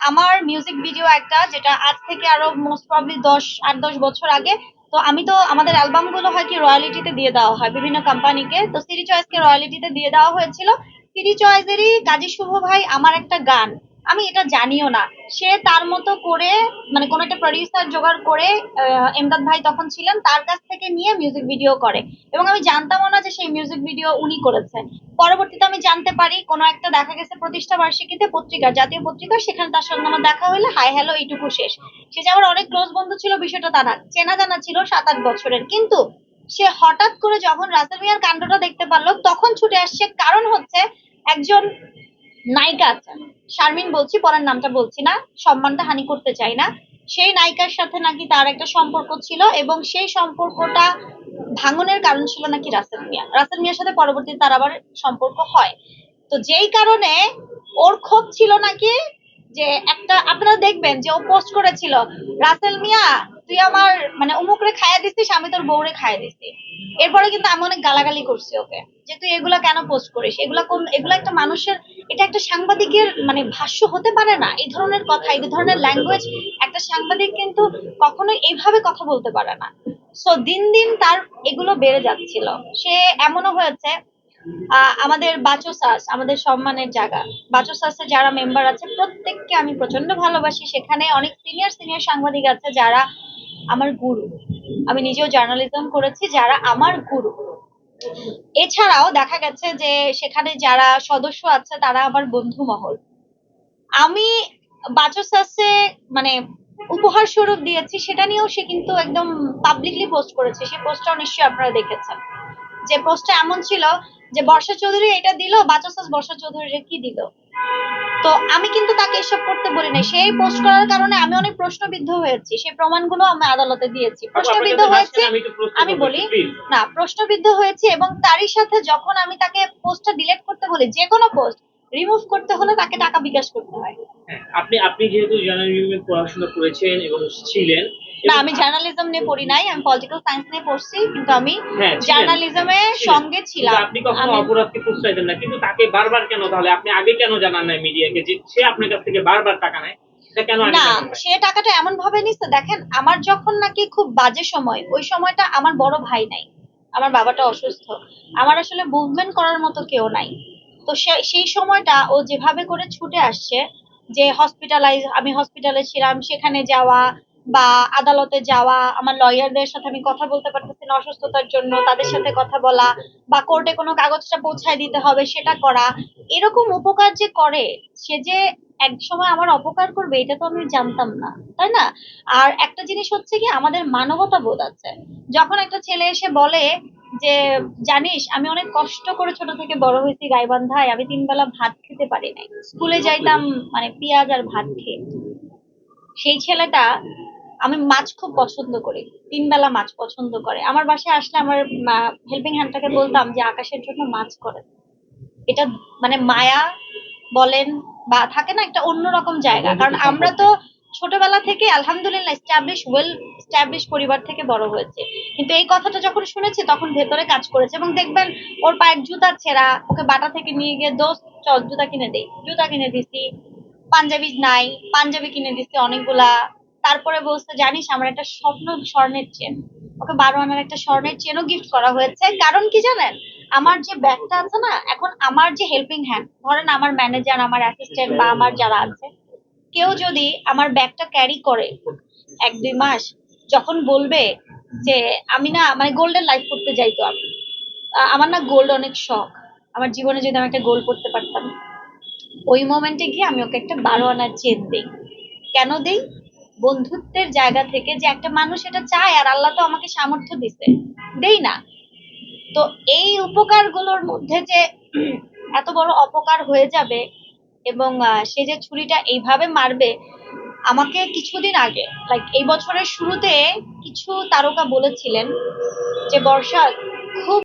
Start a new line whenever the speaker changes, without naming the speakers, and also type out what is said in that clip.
আমার music video একটা যেটা আজ থেকে আরও মোস্ট প্রবলি দশ, আট, দশ বছর আগে। তো আমি তো, আমাদের অ্যালবামগুলো হয় কি রয়্যালিটিতে দিয়ে দেওয়া হয় বিভিন্ন কোম্পানিকে তো সিটি চয়েসকে রয়্যালিটিতে দিয়ে দেওয়া হয়েছিল। সিটি চয়েসেরই কাজী শুভ ভাই আমার একটা গান। আমি এটা জানিও না। সে তার মতো করে মানে কোন একটা প্রডিউসার জোগাড় করে এমদাদ ভাই তখন ছিলেন, তার কাছ থেকে নিয়ে মিউজিক ভিডিও করে। এবং আমি জানতামও না যে সেই মিউজিক ভিডিও উনি করেছেন। পরবর্তীতে আমি জানতে পারি, কোনো একটা দেখা গেছে প্রতিষ্ঠা বার্ষিকীতে পত্রিকা, জাতীয় পত্রিকা, সেখানে তার সঙ্গে আমার দেখা হলে হাই হ্যালো, এইটুকু শেষ। সে যে আমার অনেক ক্লোজ বন্ধু ছিল, বিষয়টা তা না। চেনা জানা ছিল সাত আট বছরের। কিন্তু সে হঠাৎ করে যখন রাসেল মিয়ার কাণ্ডটা দেখতে পারল, তখন ছুটে আসছে, কারণ হচ্ছে একজন নায়িকা আছে শারমিন বলছি, পরের নামটা বলছি না, সম্মানটা হানি করতে চাই না। সেই নায়িকার সাথে নাকি তার একটা সম্পর্ক ছিল এবং সেই সম্পর্কটা ভাঙনের কারণ ছিল নাকি রাসেল মিয়া। রাসেল মিয়ার সাথে পরবর্তীতে তার আবার সম্পর্ক হয়। তো যেই কারণে ওর ক্ষোভ ছিল নাকি যে একটা, আপনারা দেখবেন যে ও পোস্ট করেছিল, রাসেল মিয়া তুই আমার মানে উমুকরে খাইয়া দিছিস, আমি তোর বউরে খাইয়া দিছি। এরপরে কিন্তু আমি অনেক গালাগালি করছি ওকে, যে তুই এগুলা কেন পোস্ট করিস? এগুলা কোন, এগুলা একটা মানুষের, এটা একটা সাংবাদিকের মানে ভাষ্য হতে পারে না। এই ধরনের কথা, এই ধরনের ল্যাঙ্গুয়েজ একটা সাংবাদিক কিন্তু কখনোই এইভাবে কথা বলতে পারে না। সো দিন দিন তার এগুলো বেড়ে যাচ্ছিল। সে এমনও হয়েছে আমাদের বাচোসাস আমাদের সম্মানের জায়গা। বাচোসাসে যারা মেম্বার আছে, প্রত্যেককে আমি প্রচণ্ড ভালোবাসি। সেখানে অনেক সিনিয়র সিনিয়র সাংবাদিক আছে যারা আমার গুরু। আমি নিজেও জার্নালিজম করেছি, যারা আমার গুরু। এছাড়াও দেখা গেছে যে সেখানে যারা সদস্য আছে, তারা আমার বন্ধু মহল আমি বাচসাসে মানে উপহার স্বরূপ দিয়েছি, সেটা নিয়েও সে কিন্তু একদম পাবলিকলি পোস্ট করেছে। সেই পোস্টটাও নিশ্চয়ই আপনারা দেখেছেন। যে পোস্টটা এমন ছিল যে, বর্ষা চৌধুরী এটা দিল, বাচসাস বর্ষা চৌধুরীর কি দিল? তো আমি কিন্তু তাকে এসব করতে বলি নাই। সেই পোস্ট করার কারণে আমি অনেক প্রশ্নবিদ্ধ হয়েছি। সেই প্রমাণগুলো আমি আদালতে দিয়েছি। প্রশ্নবিদ্ধ হয়েছি আমি বলি না প্রশ্নবিদ্ধ হয়েছে এবং তারই সাথে যখন আমি তাকে পোস্টটা ডিলিট করতে বলি যে কোনো পোস্ট রিমুভ করতে হলে তাকে টাকা বিকাশ করতে হয়
হ্যাঁ, আপনি আপনি যেহেতু জার্নালিজমে পড়াশোনা করেছেন এবং ছিলেন
না আমি জার্নালিজম নিয়ে পড়ি নাই আমি পলিটিক্যাল সায়েন্স নিয়ে পড়ছি কিন্তু আমি
হ্যাঁ,
জার্নালিজমের সঙ্গে ছিলাম।
আপনি কখনো অপরাধকে প্রশ্রয় দেন না কিন্তু তাকে বারবার কেন তাহলে? আপনি আগে কেন জানান নাই মিডিয়াকে যে সে আপনার কাছ থেকে বারবার টাকা নেয়?
না সে টাকাটা এমন ভাবে নিচ্ছে দেখেন আমার যখন নাকি খুব বাজে সময় ওই সময়টা আমার বড় ভাই নাই আমার বাবাটা অসুস্থ। আমার আসলে মুভমেন্ট করার মতো কেউ নাই। তো সে- সেই সময়টা ও যেভাবে করে ছুটে আসছে যে হসপিটালাইজ আমি হসপিটালে ছিলাম, সেখানে যাওয়া বা আদালতে যাওয়া, আমার লয়ারদের সাথে আমি কথা বলতে পারতেছি না অসুস্থতার জন্য, তাদের সাথে কথা বলা বা কোর্টে কোনো কাগজটা পৌঁছায় দিতে হবে সেটা করা, এরকম উপকার যে করে, সে যে এক সময় আমার অপকার করবে, এটা তো আমি জানতাম না, তাই না? আর একটা জিনিস হচ্ছে কি, আমাদের মানবতা বোধ আছে যখন একটা ছেলে এসে বলে যে জানিস আমি অনেক কষ্ট করে ছোট থেকে বড় হয়েছি গাইবান্ধায়। আমি তিন বেলা ভাত খেতে পারি নাই। স্কুলে যাইতাম মানে পেঁয়াজ আর ভাত খেয়ে। সেই ছেলেটা আমি মাছ খুব পছন্দ করি। তিন বেলা মাছ পছন্দ করে। আমার বাসায় আসলে আমার হেল্পিং হ্যান্ডটাকে বলতাম যে আকাশের জন্য মাছ করে। এটা মানে মায়া বলেন বা থাকে না একটা অন্যরকম জায়গা। কারণ আমরা তো ছোটবেলা থেকে আলহামদুলিল্লাহ স্ট্যাবলিশ ওয়েল স্ট্যাবলিশ পরিবার থেকে বড় হয়েছে। কিন্তু এই কথাটা যখন শুনেছি, তখন ভেতরে কাজ করেছে এবং দেখবেন, ওর পায়ের জুতা ছেঁড়া, ওকে বাটা থেকে নিয়ে গিয়ে দোস্ত, চল জুতা কিনে দেই। জুতা কিনে দিছি, পাঞ্জাবি নাই, পাঞ্জাবি কিনে দিছি অনেকগুলা। তারপরে বলছে, জানিস, আমার একটা স্বপ্ন, স্বর্ণের চেন ওকে বারো আনার একটা স্বর্ণের চেনও গিফট করা হয়েছে। কারণ কি জানেন? আমার যে ব্যাগটা আছে না, এখন আমার যে হেল্পিং হ্যান্ড ধরেন আমার ম্যানেজার আমার অ্যাসিস্ট্যান্ট বা আমার যারা আছে কেউ যদি আমার ব্যাগটা ক্যারি করে এক দুই মাস, যখন বলবে যে, আমি না মানে গোল্ডেন লাইফ করতে যাইতো আমি। আমার না গোল্ড অনেক শখ। আমার জীবনে যদি আমি একটা গোল্ড করতে পারতাম, ওই মোমেন্টে গিয়ে আমি ওকে একটা বারো আনার চেন দিই। কেন দিই? বন্ধুত্বের জায়গা থেকে যে একটা মানুষ এটা চায় আর আল্লাহ তো আমাকে সামর্থ্য দিছে, দেই না। তো এই উপকারগুলোর মধ্যে যে এত বড় অপকার হয়ে যাবে এবং সে যে ছুরিটা এইভাবে মারবে, আমাকে কিছুদিন আগে লাইক এই বছরের শুরুতে কিছু তারকা বলেছিলেন যে, বর্ষা, খুব